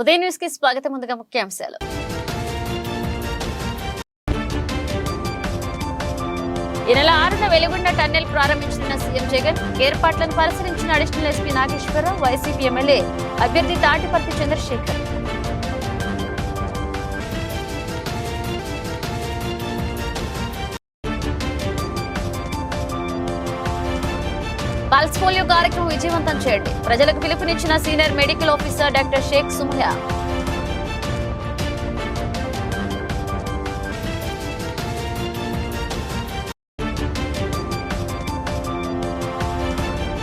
ఉదయం న్యూస్కి స్వాగతం ముందుగా ముఖ్యాంశాలు. ఈ నెల ఆరున వెలుగొండ టన్నెల్ ప్రారంభించిన సీఎం జగన్ ఏర్పాట్లను పరిశీలించిన additional SP Nageswararao YCP MLA అభ్యర్థి తాటిపర్తి చంద్రశేఖర్. పల్స్ పోలియో కార్యక్రమం విజయవంతం చేయండి. ప్రజలకు పిలుపునిచ్చిన senior medical officer doctor Sheikh Sumaya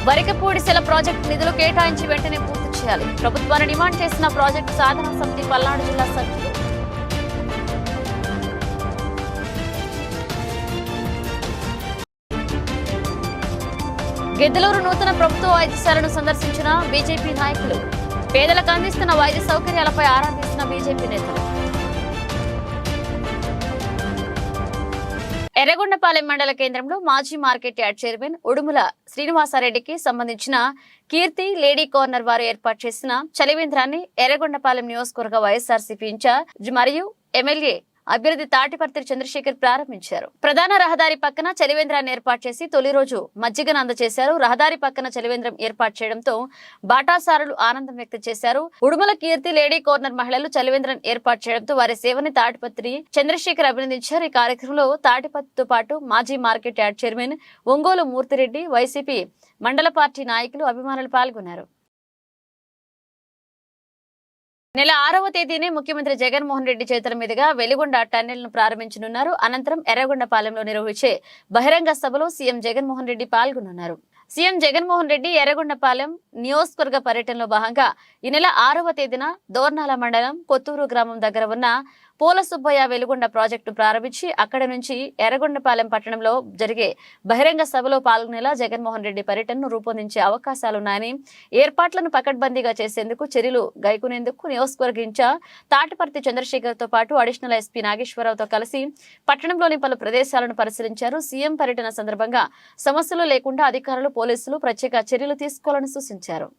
Varikapudisela project నిధులు కేటాయించి వెంటనే పూర్తి చేయాలి. ప్రభుత్వాన్ని డిమాండ్ చేసిన ప్రాజెక్టు సాధన సమితి పల్నాడు జిల్లా సభ్యులు గిద్దలూరు నూతన ప్రభుత్వ వైద్యశాలను సందర్శించిన బీజేపీ నాయకులు పేదలకు అందిస్తున్న వైద్య సౌకర్యాలపై ఆరా తీసిన బీజేపీ నేతలు. ఎర్రగొండపాలెం మండల కేంద్రంలో మాజీ మార్కెట్ యార్డ్ చైర్మన్ ఉడుముల శ్రీనివాసారెడ్డికి సంబంధించిన కీర్తి లేడీ కార్నర్ వారు ఏర్పాటు చేసిన చలివేంద్రాన్ని ఎర్రగొండపాలెం నియోజకవర్గ వైఎస్ఆర్సీపీ ఇన్ఛార్జ్ మరియు ఎమ్మెల్యే అభ్యర్థి తాటిపర్తి చంద్రశేఖర్ ప్రారంభించారు. ప్రధాన రహదారి పక్కన చలివేంద్రాన్ని ఏర్పాటు చేసి తొలి రోజు మజ్జిగను అందజేశారు. రహదారి పక్కన చలివేంద్రం ఏర్పాటు చేయడంతో బాటాసారులు ఆనందం వ్యక్తం చేశారు. ఉడుమల కీర్తి లేడీ కార్నర్ మహిళలు చలివేంద్రం ఏర్పాటు చేయడంతో వారి సేవని తాటిపత్రి చంద్రశేఖర్ అభినందించారు. ఈ కార్యక్రమంలో తాటిపత్రితో పాటు మాజీ market yard chairman Ongole Murthyreddy YCP మండల పార్టీ నాయకులు అభిమానులు పాల్గొన్నారు. నెల ఆరవ తేదీనే ముఖ్యమంత్రి జగన్మోహన్ రెడ్డి చేతుల మీదుగా వెలిగొండ టన్నెల్ను ప్రారంభించనున్నారు. అనంతరం ఎర్రగొండపాలెంలో నిర్వహించే బహిరంగ సభలో సీఎం జగన్మోహన్ రెడ్డి పాల్గొనున్నారు. సీఎం జగన్మోహన్ రెడ్డి ఎర్రగొండపాలెం నియోజకవర్గ పర్యటనలో భాగంగా ఈ నెల ఆరవ తేదీన దోర్నాల మండలం కొత్తూరు గ్రామం దగ్గర ఉన్న పూల సుబ్బయ్య వెలుగొండ ప్రాజెక్టు ప్రారంభించి అక్కడి నుంచి ఎర్రగొండపాలెం పట్టణంలో జరిగే బహిరంగ సభలో పాల్గొనేలా జగన్మోహన్ రెడ్డి పర్యటనను రూపొందించే అవకాశాలున్నాయని ఏర్పాట్లను పకడ్బందీగా చేసేందుకు చర్యలు గైకునేందుకు నియోజకవర్గ ఇన్ఛార్జ్ తాటిపర్తి చంద్రశేఖర్తో పాటు అడిషనల్ ఎస్పీ నాగేశ్వరరావుతో కలిసి పట్టణంలోని పలు ప్రదేశాలను పరిశీలించారు. సీఎం పర్యటన సందర్భంగా సమస్యలు లేకుండా అధికారులు పోలీసులు ప్రత్యేక చర్యలు తీసుకోవాలని సూచించారు.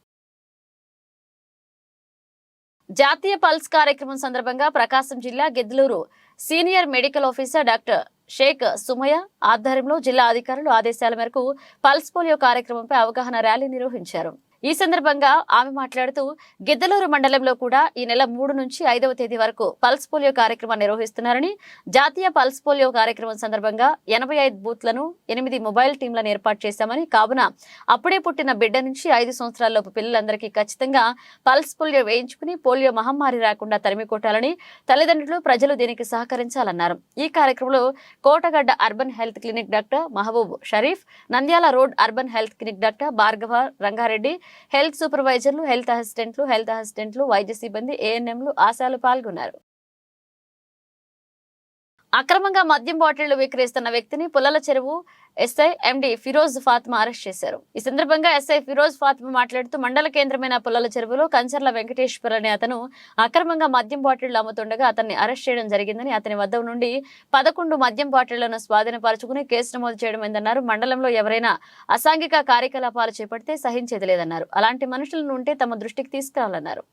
జాతీయ పల్స్ కార్యక్రమం సందర్భంగా ప్రకాశం జిల్లా Gedluru senior medical officer doctor Sheikh Sumaya ఆధ్వర్యంలో జిల్లా అధికారులు ఆదేశాల మేరకు పల్స్ పోలియో కార్యక్రమంపై అవగాహన ర్యాలీ నిర్వహించారు. ఈ సందర్భంగా ఆమె మాట్లాడుతూ గిద్దలూరు మండలంలో కూడా ఈ నెల మూడు నుంచి ఐదవ తేదీ వరకు పల్స్ పోలియో కార్యక్రమం నిర్వహిస్తున్నారని జాతీయ పల్స్ పోలియో కార్యక్రమం సందర్భంగా ఎనభై ఐదు బూత్లను ఎనిమిది మొబైల్ టీంలను ఏర్పాటు చేశామని కావున అప్పుడే పుట్టిన బిడ్డ నుంచి ఐదు సంవత్సరాలలోపు పిల్లలందరికీ ఖచ్చితంగా పల్స్ పోలియో వేయించుకుని పోలియో మహమ్మారి రాకుండా తరిమి కొట్టాలని తల్లిదండ్రులు ప్రజలు దీనికి సహకరించాలన్నారు. ఈ కార్యక్రమంలో Kotagadda urban health clinic doctor Mahaboob Sharif Nandyal road urban health clinic doctor Bhargava Rangareddy health సూపర్వైజర్లు health అసిస్టెంట్లు హెల్త్ అసిస్టెంట్లు వైద్య సిబ్బంది ఏఎన్ఎంలు ఆశాలు పాల్గొన్నారు. అక్రమంగా మద్యం బాటిళ్ళు విక్రయిస్తున్న వ్యక్తిని Pullala Cheruvu SI MD Firoz Fatma arrest చేశారు. ఈ సందర్భంగా ఎస్ఐ ఫిరోజ్ ఫాత్మా మాట్లాడుతూ మండల కేంద్రమైన పుల్లల చెరువులో కంచర్ల వెంకటేశ్వర్ అనే అతను అక్రమంగా మద్యం బాటిళ్ళు అమ్ముతుండగా అతన్ని అరెస్ట్ చేయడం జరిగిందని అతని వద్ద నుండి పదకొండు మద్యం బాటిళ్ళను స్వాధీనపరచుకుని కేసు నమోదు చేయడం ఏందన్నారు. మండలంలో ఎవరైనా అసాంఘిక కార్యకలాపాలు చేపడితే సహించేది లేదన్నారు. అలాంటి మనుషులను ఉంటే తమ దృష్టికి తీసుకురావాలన్నారు.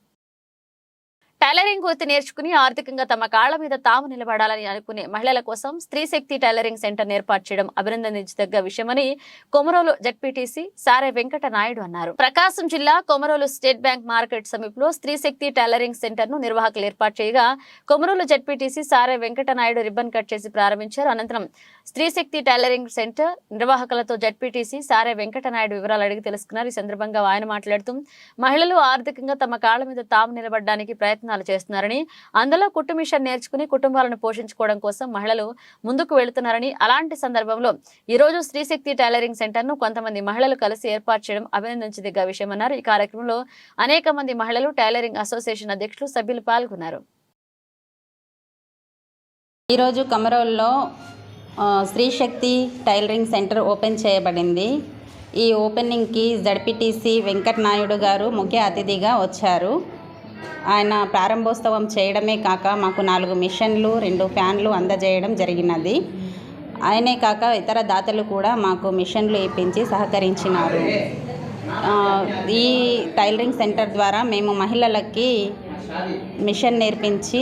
టైలరింగ్ వృత్తి నేర్చుకుని ఆర్థికంగా తమ కాళ్ళ మీద తాము నిలబడాలని అనుకునే మహిళల కోసం స్త్రీ శక్తి టైలరింగ్ సెంటర్ ఏర్పాటు చేయడం అభినందించదగ్గ విషయమని కొమరోలు జడ్పీటీసీ సారే వెంకట నాయుడు అన్నారు. ప్రకాశం జిల్లా కొమరోలు స్టేట్ బ్యాంక్ మార్కెట్ సమీపంలో స్త్రీ శక్తి టైలరింగ్ సెంటర్ను నిర్వాహకులు ఏర్పాటు చేయగా Komarolu ZPTC Sare Venkata Naidu ribbon cut చేసి ప్రారంభించారు. అనంతరం స్త్రీ శక్తి టైలరింగ్ సెంటర్ నిర్వాహకులతో జడ్పీటీసీ సారే వెంకట నాయుడు వివరాలు అడిగి తెలుసుకున్నారు. ఈ సందర్భంగా ఆయన మాట్లాడుతూ మహిళలు ఆర్థికంగా తమ కాళ్ళ మీద తాము నిలబడడానికి ప్రయత్నాలు చేస్తున్నారని అందులో కుట్టు మిషన్ నేర్చుకుని కుటుంబాలను పోషించుకోవడం కోసం మహిళలు ముందుకు వెళుతున్నారని అలాంటి సందర్భంలో ఈరోజు రోజు స్త్రీశక్తి టైలరింగ్ సెంటర్ను కొంతమంది మహిళలు కలిసి ఏర్పాటు చేయడం అభినందించదగ్గ విషయమన్నారు ఈ కార్యక్రమంలో అనేక మంది మహిళలు టైలరింగ్ అసోసియేషన్ అధ్యక్షులు సభ్యులు పాల్గొన్నారు. ఈరోజు కమరోల్లో ఆ, స్త్రీ శక్తి టైలరింగ్ సెంటర్ ఓపెన్ చేయబడింది. ఈ ఓపెనింగ్కి జడ్పీటీసీ వెంకట్ నాయుడు గారు ముఖ్య అతిథిగా వచ్చారు. ఆయన ప్రారంభోత్సవం చేయడమే కాక మాకు నాలుగు మిషన్లు రెండు ఫ్యాన్లు అందజేయడం జరిగినది. ఆయనే కాక ఇతర దాతలు కూడా మాకు మిషన్లు ఇప్పించి సహకరించినారు. ఈ టైలరింగ్ సెంటర్ ద్వారా మేము మహిళలకి మిషన్ నేర్పించి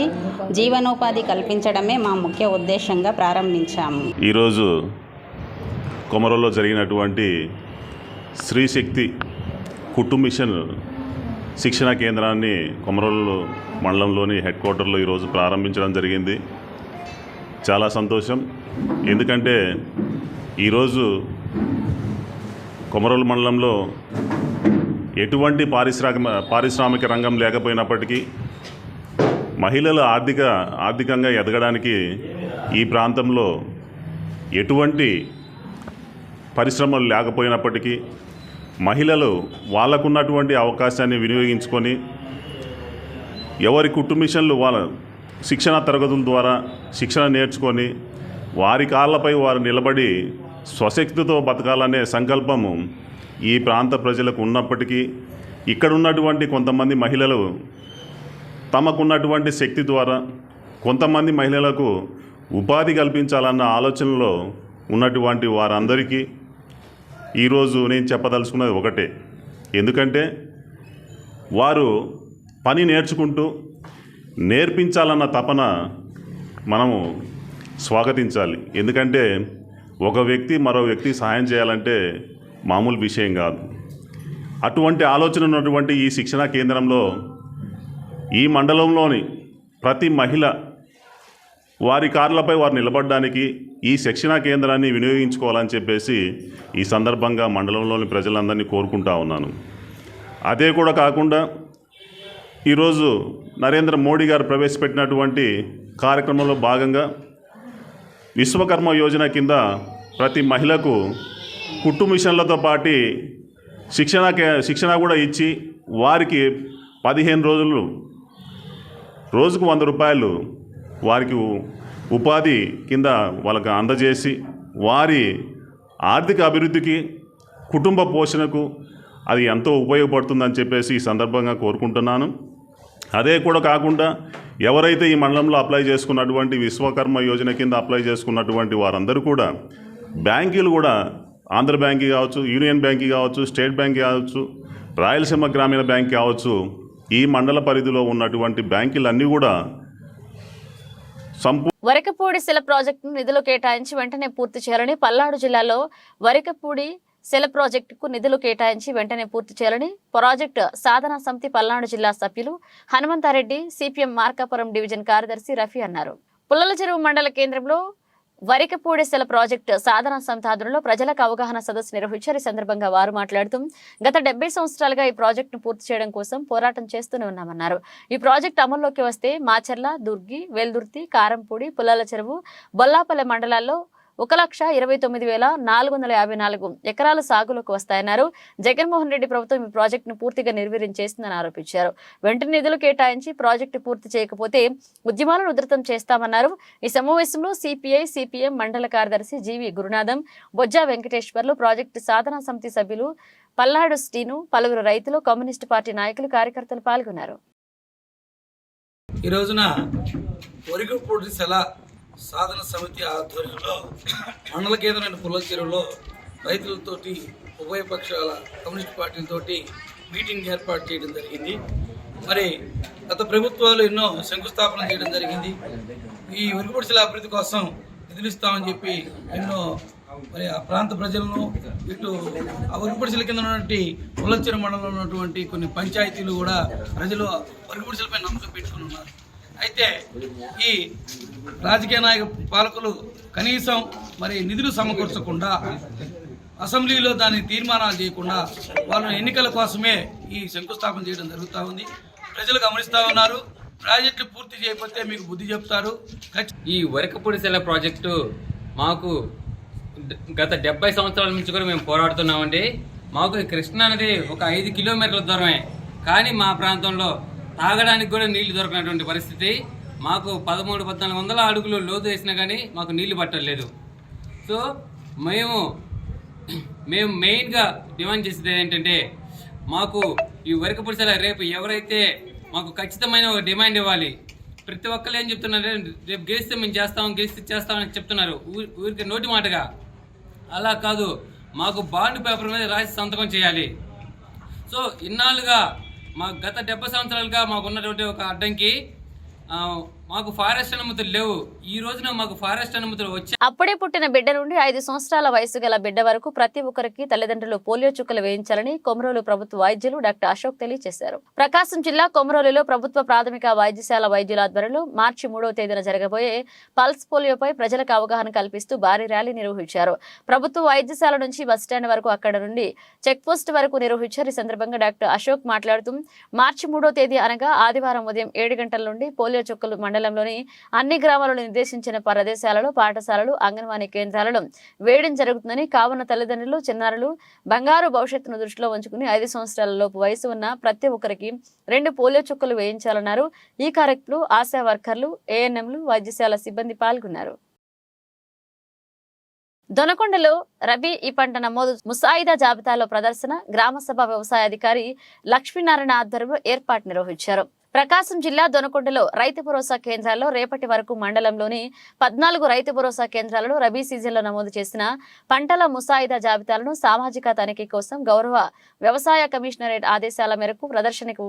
జీవనోపాధి కల్పించడమే మా ముఖ్య ఉద్దేశంగా ప్రారంభించాము. ఈరోజు కొమరలో జరిగినటువంటి స్త్రీశక్తి కుటుంబ మిషన్ శిక్షణ కేంద్రాన్ని కొమరోలు మండలంలోని హెడ్ క్వార్టర్లో ఈరోజు ప్రారంభించడం జరిగింది. చాలా సంతోషం. ఎందుకంటే ఈరోజు కొమరోలు మండలంలో ఎటువంటి పారిశ్రామిక పారిశ్రామిక రంగం లేకపోయినప్పటికీ మహిళలు ఆర్థిక ఆర్థికంగా ఎదగడానికి ఈ ప్రాంతంలో ఎటువంటి పరిశ్రమలు లేకపోయినప్పటికీ మహిళలు వాళ్ళకున్నటువంటి అవకాశాన్ని వినియోగించుకొని ఎవరి కుటుంబిషన్లు వాళ్ళ శిక్షణ తరగతుల ద్వారా శిక్షణ నేర్చుకొని వారి కాళ్ళపై వారు నిలబడి స్వశక్తితో బతకాలనే సంకల్పము ఈ ప్రాంత ప్రజలకు ఉన్నప్పటికీ ఇక్కడ ఉన్నటువంటి కొంతమంది మహిళలు తమకున్నటువంటి శక్తి ద్వారా కొంతమంది మహిళలకు ఉపాధి కల్పించాలన్న ఆలోచనలో ఉన్నటువంటి వారందరికీ ఈరోజు నేను చెప్పదలుచుకున్నది ఒకటే. ఎందుకంటే వారు పని నేర్చుకుంటూ నేర్పించాలన్న తపన మనము స్వాగతించాలి. ఎందుకంటే ఒక వ్యక్తి మరో వ్యక్తి సహాయం చేయాలంటే మామూలు విషయం కాదు. అటువంటి ఆలోచన ఉన్నటువంటి ఈ శిక్షణా కేంద్రంలో ఈ మండలంలోని ప్రతి మహిళ వారి కార్లపై వారు నిలబడడానికి ఈ శిక్షణా కేంద్రాన్ని వినియోగించుకోవాలని చెప్పేసి ఈ సందర్భంగా మండలంలోని ప్రజలందరినీ కోరుకుంటా ఉన్నాను. అదే కూడా కాకుండా ఈరోజు నరేంద్ర మోడీ గారు ప్రవేశపెట్టినటువంటి కార్యక్రమంలో భాగంగా విశ్వకర్మ యోజన కింద ప్రతి మహిళకు కుట్టు మిషన్లతో పాటి శిక్షణ కే- శిక్షణ కూడా ఇచ్చి వారికి పదిహేను రోజులు రోజుకు వంద రూపాయలు వారికి ఉపాధి కింద వాళ్ళకి అందజేసి వారి ఆర్థిక అభివృద్ధికి కుటుంబ పోషణకు అది ఎంతో ఉపయోగపడుతుందని చెప్పేసి ఈ సందర్భంగా కోరుకుంటున్నాను. అదే కూడా కాకుండా ఎవరైతే ఈ మండలంలో అప్లై చేసుకున్నటువంటి విశ్వకర్మ యోజన కింద అప్లై చేసుకున్నటువంటి వారందరూ కూడా బ్యాంకులు కూడా ఆంధ్ర బ్యాంక్ కావచ్చు యూనియన్ బ్యాంక్ కావచ్చు స్టేట్ బ్యాంక్ కావచ్చు రాయలసీమ గ్రామీణ బ్యాంక్ కావచ్చు ఈ మండల పరిధిలో ఉన్నటువంటి బ్యాంకులన్నీ కూడా వరకపూడి సెల ప్రాజెక్టును నిధులు కేటాయించి వెంటనే పూర్తి చేయాలని పల్నాడు జిల్లాలో వరకపూడి సెల ప్రాజెక్టుకు నిధులు కేటాయించి వెంటనే పూర్తి చేయాలని ప్రాజెక్టు సాధనా సమితి పల్నాడు జిల్లా సభ్యులు హనుమంతారెడ్డి సిపిఎం మార్కాపురం డివిజన్ కార్యదర్శి రఫీ అన్నారు. పుల్లల చెరువు మండల కేంద్రంలో వరికపూడిసెల ప్రాజెక్టు సాధన సమితి ఆధ్వర్యంలో ప్రజలకు అవగాహన సదస్సు నిర్వహించారు. ఈ సందర్భంగా వారు మాట్లాడుతూ గత డెబ్బై సంవత్సరాలుగా ఈ ప్రాజెక్టును పూర్తి చేయడం కోసం పోరాటం చేస్తూనే ఉన్నామన్నారు. ఈ ప్రాజెక్టు అమల్లోకి వస్తే మాచర్ల దుర్గి వెల్దుర్తి కారంపూడి పుల్లల చెరువు బొల్లాపల్లె మండలాల్లో ఒక లక్ష ఇరవై తొమ్మిది వేల నాలుగు వందల యాభై నాలుగు ఎకరాల సాగులోకి వస్తాయన్నారు. జగన్మోహన్ రెడ్డి ప్రభుత్వం ఈ ప్రాజెక్టును పూర్తిగా నిర్వీర్యం చేసిందని ఆరోపించారు. వెంటనే నిధులు కేటాయించి ప్రాజెక్టు పూర్తి చేయకపోతే ఉద్యమాలను ఉధృతం చేస్తామన్నారు. ఈ సమావేశంలో సిపిఐ సిపిఎం మండల కార్యదర్శి జీవి గురునాథం బొజ్జా వెంకటేశ్వర్లు ప్రాజెక్టు సాధనా సమితి సభ్యులు పల్నాడు శ్రీను పలువురు రైతులు కమ్యూనిస్టు పార్టీ నాయకులు కార్యకర్తలు పాల్గొన్నారు. ఈ రోజున ఒరిగపూడి సెల సాధన సమితి ఆధ్వర్యంలో మండల కేంద్రమైన పుల్ల రైతులతోటి ఉభయ పక్షాల కమ్యూనిస్ట్ పార్టీలతోటి మీటింగ్ ఏర్పాటు చేయడం జరిగింది. మరి గత ప్రభుత్వాలు ఎన్నో శంకుస్థాపన చేయడం జరిగింది. ఈ ఒరిగపూడి అభివృద్ధి కోసం నిధులు ఇస్తామని చెప్పి ఎన్నో మరి ఆ ప్రాంత ప్రజలను ఇటు ఆ ఒరిగపడిసల కింద ఉన్నటువంటి పుల్లచెరు మండలంలో ఉన్నటువంటి కొన్ని పంచాయతీలు కూడా ప్రజలు ఒరిగపడిసలపై నమ్మకం పెట్టుకుని ఉన్నారు. అయితే ఈ రాజకీయ నాయక పాలకులు కనీసం మరి నిధులు సమకూర్చకుండా అసెంబ్లీలో దాని తీర్మానాలు చేయకుండా వాళ్ళు ఎన్నికల కోసమే ఈ శంకుస్థాపన చేయడం జరుగుతూ ఉంది. ప్రజలు గమనిస్తూ ఉన్నారు. ప్రాజెక్టు పూర్తి చేయకపోతే మీకు బుద్ధి చెప్తారు. ఈ వరకపూడి సెల ప్రాజెక్టు మాకు గత డెబ్బై సంవత్సరాల నుంచి కూడా మేము పోరాడుతున్నామండి. మాకు కృష్ణా నది ఒక ఐదు కిలోమీటర్ల దూరమే. కానీ మా ప్రాంతంలో తాగడానికి కూడా నీళ్ళు దొరకనటువంటి పరిస్థితి. మాకు పదమూడు పద్నాలుగు వందల అడుగులు లోతు వేసినా కానీ మాకు నీళ్ళు పట్టలేదు సో మేము మేము మెయిన్గా డిమాండ్ చేసేది ఏంటంటే మాకు ఈ వరకపూడిసల రేపు ఎవరైతే మాకు ఖచ్చితమైన ఒక డిమాండ్ ఇవ్వాలి ప్రతి ఒక్కరు ఏం చెప్తున్నారు? రేపు గెలిస్తే మేము చేస్తాం గెలిస్తే చేస్తామని చెప్తున్నారు. ఊరికి నోటి మాటగా. అలా కాదు. మాకు బాండ్ పేపర్ మీద రాసి సంతకం చేయాలి. సో ఇన్నాళ్ళుగా మా గత డెబ్బై సంవత్సరాలుగా మాకు ఉన్నటువంటి ఒక అడ్డంకి మాకు ఫారెస్ట్ అనుమతులు లేవు. ఈ రోజున మాకు ఫారెస్ట్ అనుమతులు వచ్చాయి. అప్పుడే పుట్టిన బిడ్డ నుండి ఐదు సంవత్సరాల వయసు గల బిడ్డ వరకు ప్రతి ఒక్కరికి తల్లిదండ్రులు పోలియో చుక్కలు వేయించాలని కొమరోలు ప్రభుత్వ వైద్యులు డాక్టర్ అశోక్ తెలియజేశారు. ప్రకాశం జిల్లా కొమరోలులో ప్రభుత్వ ప్రాథమిక వైద్యశాల వైద్యుల ఆధ్వర్యంలో మార్చి మూడవ తేదీన జరగబోయే పల్స్ పోలియోపై ప్రజలకు అవగాహన కల్పిస్తూ భారీ ర్యాలీ నిర్వహించారు. ప్రభుత్వ వైద్యశాల నుంచి బస్టాండ్ వరకు అక్కడ నుండి చెక్ పోస్ట్ వరకు నిర్వహించారు. ఈ సందర్భంగా డాక్టర్ అశోక్ మాట్లాడుతూ మార్చి మూడో తేదీ అనగా ఆదివారం ఉదయం ఏడు గంటల నుండి పోలియో చుక్కలు మండలంలోని అన్ని గ్రామాలను నిర్దేశించిన ప్రదేశాలలో పాఠశాలలు అంగన్వాడీ కేంద్రాలలో వేయడం జరుగుతుందని కావున తల్లిదండ్రులు చిన్నారులు బంగారు భవిష్యత్తును దృష్టిలో ఉంచుకుని ఐదు సంవత్సరాల లోపు వయసు ఉన్న ప్రతి ఒక్కరికి రెండు పోలియో చుక్కలు వేయించాలన్నారు. ఈ కార్యక్రమంలో ఆశా వర్కర్లు ఏఎన్ఎంలు వైద్యశాల సిబ్బంది పాల్గొన్నారు. దొనకొండలో రబీ ఈ పంట నమోదు ముసాయిదా జాబితాలో ప్రదర్శన గ్రామసభ వ్యవసాయ అధికారి లక్ష్మీనారాయణ ఆధ్వర్యంలో ఏర్పాటు నిర్వహించారు. ప్రకాశం జిల్లా దొనకొండలో రైతు భరోసా కేంద్రాల్లో రేపటి వరకు మండలంలోని పద్నాలుగు రైతు భరోసా కేంద్రాలలో రబీ సీజన్లో నమోదు చేసిన పంటల ముసాయిదా జాబితాలను సామాజిక తనిఖీ కోసం గౌరవ వ్యవసాయ కమిషనరేట్ ఆదేశాల మేరకు ప్రదర్శనకు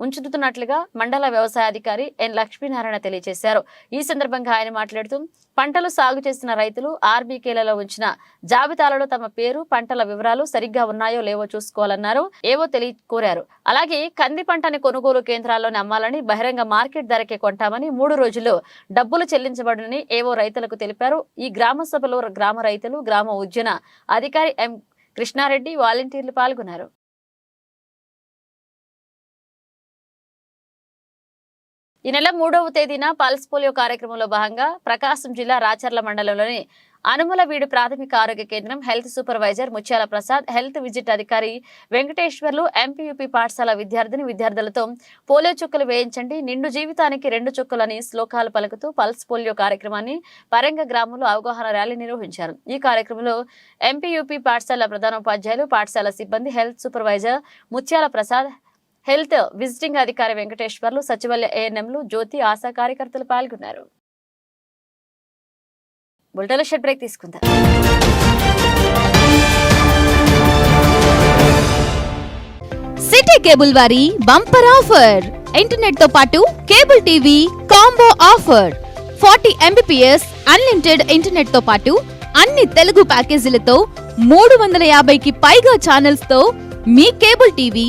ఉంచుతున్నట్లుగా మండల వ్యవసాయ అధికారి ఎన్ లక్ష్మీనారాయణ తెలియజేశారు. ఈ సందర్భంగా ఆయన మాట్లాడుతూ పంటలు సాగు చేసిన రైతులు ఆర్బీకేలలో ఉంచిన జాబితాలలో తమ పేరు పంటల వివరాలు సరిగ్గా ఉన్నాయో లేవో చూసుకోవాలన్నారు ఏవో తెలియ కోరారు అలాగే కంది పంటని కొనుగోలు కేంద్రాల్లోనే అమ్మాలని బహిరంగ మార్కెట్ ధరకే కొంటామని మూడు రోజులు డబ్బులు చెల్లించబడునని ఏవో రైతులకు తెలిపారు. ఈ గ్రామ సభలో గ్రామ రైతులు గ్రామ ఉద్యన అధికారి ఎం కృష్ణారెడ్డి వాలంటీర్లు పాల్గొన్నారు. ఈ నెల మూడవ తేదీన పల్స్ పోలియో కార్యక్రమంలో భాగంగా ప్రకాశం జిల్లా రాచర్ల మండలంలోని అనుమలవీడు ప్రాథమిక ఆరోగ్య కేంద్రం హెల్త్ సూపర్వైజర్ ముత్యాల ప్రసాద్ హెల్త్ విజిట్ అధికారి వెంకటేశ్వర్లు ఎంపీయూపీ పాఠశాల విద్యార్థిని విద్యార్థులతో పోలియో చుక్కలు వేయించండి. నిండు జీవితానికి రెండు చుక్కలని శ్లోకాలు పలుకుతూ పల్స్ పోలియో కార్యక్రమాన్ని పరంగ గ్రామంలో అవగాహన ర్యాలీ నిర్వహించారు. ఈ కార్యక్రమంలో ఎంపీయూపీ పాఠశాల ప్రధానోపాధ్యాయులు పాఠశాల సిబ్బంది హెల్త్ సూపర్వైజర్ ముత్యాల ప్రసాద్ హెల్త్ విజిటింగ్ అధికారి వెంకటేశ్వర్లు సచివాలయ ఏఎన్ఎంలు జ్యోతి ఆశా కార్యకర్తలు పాల్గొన్నారు. బుల్టెల షెడ్ బ్రేక్ తీసుకుందాం. సిటీ కేబుల్ వారి బంపర్ ఆఫర్. ఇంటర్నెట్తో పాటు cable TV combo offer. Forty MBPS unlimited ఇంటర్నెట్తో పాటు అన్ని తెలుగు ప్యాకేజీలతో మూడు వందల యాభైకి పైగా ఛానల్స్తో మీ కేబుల్ టీవీ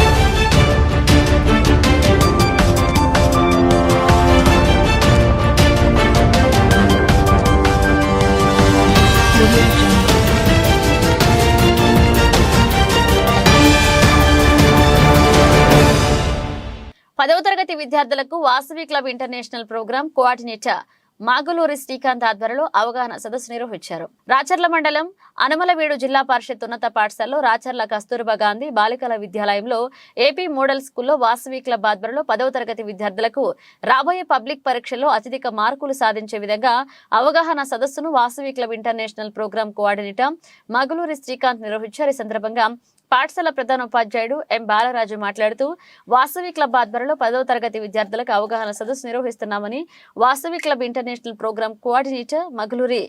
పదవ తరగతి విద్యార్థులకు Vasavi club international programme coordinator Maguluri Srikanth ఆధ్వర్యంలో అవగాహన సదస్సు నిర్వహించారు. రాచర్ల మండలం అనమలవీడు జిల్లా పరిషత్ ఉన్నత పాఠశాలలో రాచర్ల కస్తూర్బా గాంధీ బాలికల విద్యాలయంలో ఏపీ మోడల్ స్కూల్లో వాసవి క్లబ్ ఆధ్వర్యంలో పదవ తరగతి విద్యార్థులకు రాబోయే పబ్లిక్ పరీక్షల్లో అత్యధిక మార్కులు సాధించే విధంగా అవగాహన సదస్సును Vasavi club international programme coordinator Maguluri Srikanth నిర్వహించారు. ఈ సందర్భంగా పాఠశాల ప్రధాన ఉపాధ్యాయుడు ఎం బాలరాజు మాట్లాడుతూ వాసవి క్లబ్ ఆధ్వర్యంలో పదవ తరగతి విద్యార్థులకు అవగాహన సదస్సు నిర్వహిస్తున్నామని Vasavi club international programme coordinator Maguluri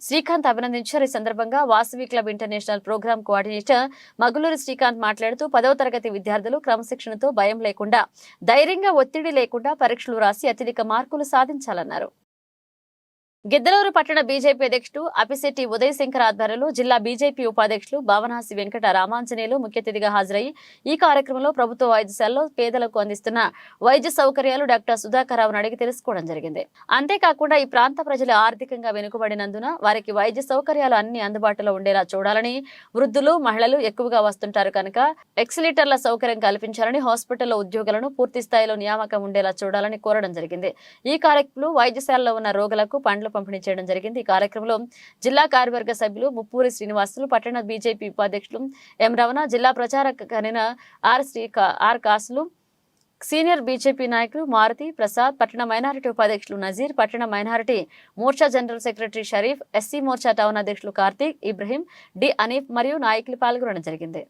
Srikanth అభినందించారు. ఈ సందర్భంగా Vasavi club international programme coordinator Maguluri Srikanth మాట్లాడుతూ పదవ తరగతి విద్యార్థులు క్రమశిక్షణతో భయం లేకుండా ధైర్యంగా ఒత్తిడి లేకుండా పరీక్షలు రాసి అత్యధిక మార్కులు సాధించాలన్నారు. గిద్దలూరు పట్టణ బీజేపీ అధ్యక్షుడు అపిశెట్టి ఉదయ్ శంకర్ ఆధ్వర్యంలో జిల్లా బీజేపీ ఉపాధ్యక్షులు భావనాసి వెంకట రామాంజనేయులు ముఖ్య అతిథిగా హాజరై ఈ కార్యక్రమంలో ప్రభుత్వ వైద్యశాలలో పేదలకు అందిస్తున్న వైద్య సౌకర్యాలు డాక్టర్ సుధాకర్ అడిగి తెలుసుకోవడం జరిగింది. అంతేకాకుండా ఈ ప్రాంత ప్రజలు ఆర్థికంగా వెనుకబడినందున వారికి వైద్య సౌకర్యాలు అన్ని అందుబాటులో ఉండేలా చూడాలని వృద్ధులు మహిళలు ఎక్కువగా వస్తుంటారు కనుక ఎక్సిలీటర్ల సౌకర్యం కల్పించాలని హాస్పిటల్లో ఉద్యోగులను పూర్తి స్థాయిలో నియామకం ఉండేలా చూడాలని కోరడం జరిగింది. ఈ కార్యక్రమంలో వైద్యశాలలో ఉన్న రోగులకు పండ్లు పంపిణీ చేయడం జరిగింది. ఈ కార్యక్రమంలో జిల్లా కార్యవర్గ సభ్యులు ముప్పూరి శ్రీనివాసులు పట్టణ బీజేపీ ఉపాధ్యక్షులు ఎం రమణ జిల్లా ప్రచార కనిన R Sri R Kasulu senior BJP నాయకులు మారుతి ప్రసాద్ పట్టణ మైనారిటీ ఉపాధ్యక్షులు నజీర్ పట్టణ minority morcha general secretary Sharif SC morcha town అధ్యక్షులు కార్తీక్ ఇబ్రహీం డి అనీఫ్ మరియు నాయకులు పాల్గొనడం జరిగింది.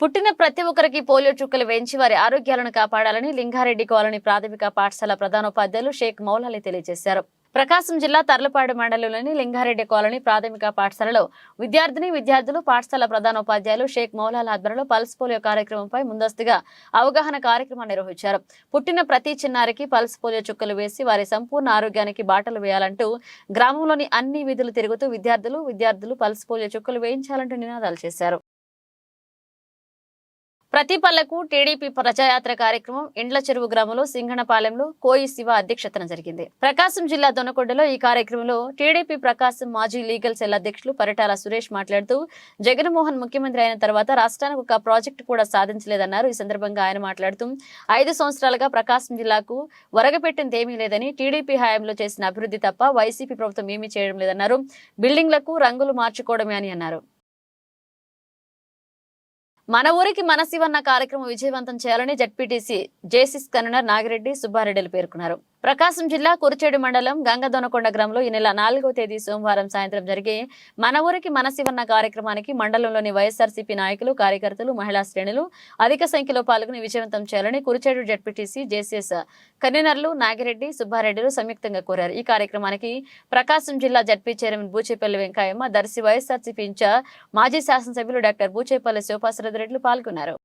పుట్టిన ప్రతి ఒక్కరికి పోలియో చుక్కలు వేయించి వారి ఆరోగ్యాలను కాపాడాలని లింగారెడ్డి కాలనీ ప్రాథమిక పాఠశాల ప్రధానోపాధ్యాయులు షేక్ మౌలాలి తెలియజేశారు. ప్రకాశం జిల్లా తర్లపాడు మండలంలోని లింగారెడ్డి కాలనీ ప్రాథమిక పాఠశాలలో విద్యార్థిని విద్యార్థులు పాఠశాల ప్రధానోపాధ్యాయులు షేక్ మౌలాల ఆధ్వర్యంలో పల్స్ పోలియో కార్యక్రమంపై ముందస్తుగా అవగాహన కార్యక్రమం నిర్వహించారు. పుట్టిన ప్రతి చిన్నారికి పల్స్ పోలియో చుక్కలు వేసి వారి సంపూర్ణ ఆరోగ్యానికి బాటలు వేయాలంటూ గ్రామంలోని అన్ని వీధులు తిరుగుతూ విద్యార్థులు విద్యార్థులు పల్స్ పోలియో చుక్కలు వేయించాలంటూ నినాదాలు చేశారు. ప్రతి పల్లెకు టీడీపీ ప్రజాయాత్ర కార్యక్రమం ఇండ్ల చెరువు గ్రామంలో సింగణపాలెంలో కోయి శివ అధ్యక్షతన జరిగింది. ప్రకాశం జిల్లా దొనకొండలో ఈ కార్యక్రమంలో టీడీపీ ప్రకాశం మాజీ లీగల్ సెల్ అధ్యక్షులు పరిటాల సురేష్ మాట్లాడుతూ జగన్మోహన్ ముఖ్యమంత్రి అయిన తర్వాత రాష్ట్రానికి ఒక ప్రాజెక్టు కూడా సాధించలేదన్నారు. ఈ సందర్భంగా ఆయన మాట్లాడుతూ ఐదు సంవత్సరాలుగా ప్రకాశం జిల్లాకు వరగపెట్టింది ఏమీ లేదని టీడీపీ హయాంలో చేసిన అభివృద్ధి తప్ప వైసీపీ ప్రభుత్వం ఏమీ చేయడం లేదన్నారు. బిల్డింగ్లకు రంగులు మార్చుకోవడమే అని అన్నారు. మన ఊరికి మన శివన్న కార్యక్రమం విజయవంతం చేయాలని జడ్పీటీసీ జేసీస్ కన్వీనర్ నాగిరెడ్డి సుబ్బారెడ్డిలు పేర్కొన్నారు. ప్రకాశం జిల్లా కురిచేడు మండలం గంగదొనకొండ గ్రామంలో ఈ నెల నాలుగో తేదీ సోమవారం సాయంత్రం జరిగే మన ఊరికి మన శివన్న కార్యక్రమానికి మండలంలోని వైఎస్ఆర్సీపీ నాయకులు కార్యకర్తలు మహిళా శ్రేణులు అధిక సంఖ్యలో పాల్గొని విజయవంతం చేయాలని కురిచేడు జడ్పీటీసీ జేసీఎస్ కన్వీనర్లు నాగిరెడ్డి సుబ్బారెడ్డిలు సంయుక్తంగా కోరారు. ఈ కార్యక్రమానికి ప్రకాశం జిల్లా ZP chairman Bucheppalli Venkayamma Darsi YSRCP incharge మాజీ శాసనసభ్యులు డాక్టర్ బూచేపల్లి శివపాసరెడ్డి పాల్గొన్నారు.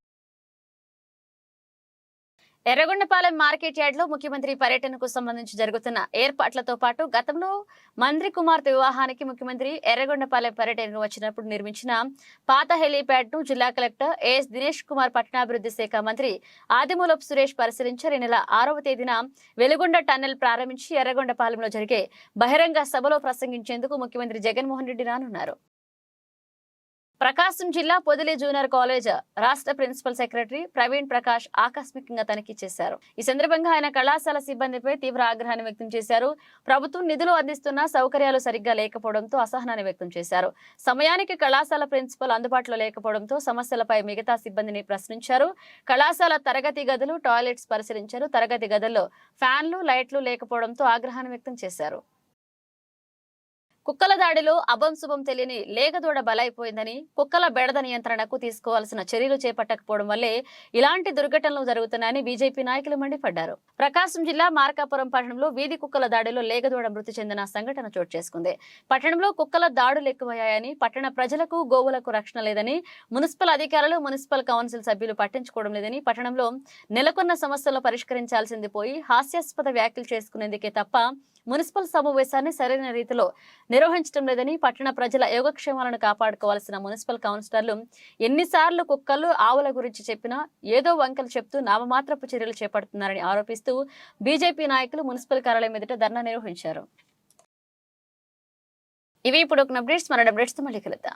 ఎర్రగొండపాలెం మార్కెట్ యార్డ్లో ముఖ్యమంత్రి పర్యటనకు సంబంధించి జరుగుతున్న ఏర్పాట్లతో పాటు గతంలో మంత్రి కుమార్తె వివాహానికి ముఖ్యమంత్రి ఎర్రగొండపాలెం పర్యటనకు వచ్చినప్పుడు నిర్మించిన పాత హెలీప్యాడ్ను జిల్లా కలెక్టర్ ఏఎస్ దినేష్ కుమార్ పట్టణాభివృద్ధి శాఖ మంత్రి ఆదిమూలపు సురేష్ పరిశీలించారు. ఈ నెల ఆరవ తేదీన వెలుగొండ టన్నెల్ ప్రారంభించి ఎర్రగొండపాలెంలో జరిగే బహిరంగ సభలో ప్రసంగించేందుకు ముఖ్యమంత్రి జగన్మోహన్ రెడ్డి రానున్నారు. ప్రకాశం జిల్లా పొదిలి జూనియర్ కాలేజ్ రాష్ట్ర ప్రిన్సిపల్ సెక్రటరీ ప్రవీణ్ ప్రకాష్ ఆకస్మికంగా తనిఖీ చేశారు. ఈ సందర్భంగా ఆయన కళాశాల సిబ్బందిపై తీవ్ర ఆగ్రహాన్ని వ్యక్తం చేశారు. ప్రభుత్వం నిధులు అందిస్తున్న సౌకర్యాలు సరిగ్గా లేకపోవడంతో అసహనాన్ని వ్యక్తం చేశారు. సమయానికి కళాశాల ప్రిన్సిపల్ అందుబాటులో లేకపోవడంతో సమస్యలపై మిగతా సిబ్బందిని ప్రశ్నించారు. కళాశాల తరగతి గదులు టాయిలెట్స్ పరిశీలించారు. తరగతి గదుల్లో ఫ్యాన్లు లైట్లు లేకపోవడంతో ఆగ్రహాన్ని వ్యక్తం చేశారు. కుక్కల దాడిలో అభం శుభం తెలియని లేగదూడ బలైపోయిందని కుక్కల బెడద నియంత్రణకు తీసుకోవాల్సిన చర్యలు చేపట్టకపోవడం వల్లే ఇలాంటి దుర్ఘటనలు జరుగుతున్నాయని బీజేపీ నాయకులు మండిపడ్డారు. ప్రకాశం జిల్లా మార్కాపురం పట్టణంలో వీధి కుక్కల దాడిలో లేగదూడ మృతి చెందిన సంఘటన చోటు చేసుకుంది. పట్టణంలో కుక్కల దాడులు ఎక్కువయ్యాయని పట్టణ ప్రజలకు గోవులకు రక్షణ లేదని మున్సిపల్ అధికారులు మున్సిపల్ కౌన్సిల్ సభ్యులు పట్టించుకోవడం లేదని పట్టణంలో నెలకొన్న సమస్యలు పరిష్కరించాల్సింది పోయి హాస్యాస్పద వ్యాఖ్యలు చేసుకునేందుకే తప్ప మున్సిపల్ సమావేశాన్ని సరైన రీతిలో నిర్వహించడం లేదని పట్టణ ప్రజల యోగక్షేమాలను కాపాడుకోవాల్సిన మున్సిపల్ కౌన్సిలర్లు ఎన్నిసార్లు కుక్కలు ఆవుల గురించి చెప్పినా ఏదో వంకలు చెప్తూ నామమాత్రపు చర్యలు చేపడుతున్నారని ఆరోపిస్తూ బీజేపీ నాయకులు మున్సిపల్ కార్యాలయం ఎదుట ధర్నా నిర్వహించారు. ఇవి ఇప్పుడు ఒక అప్డేట్స్ మన అప్డేట్స్తో మళ్ళీ కలుద్దాం.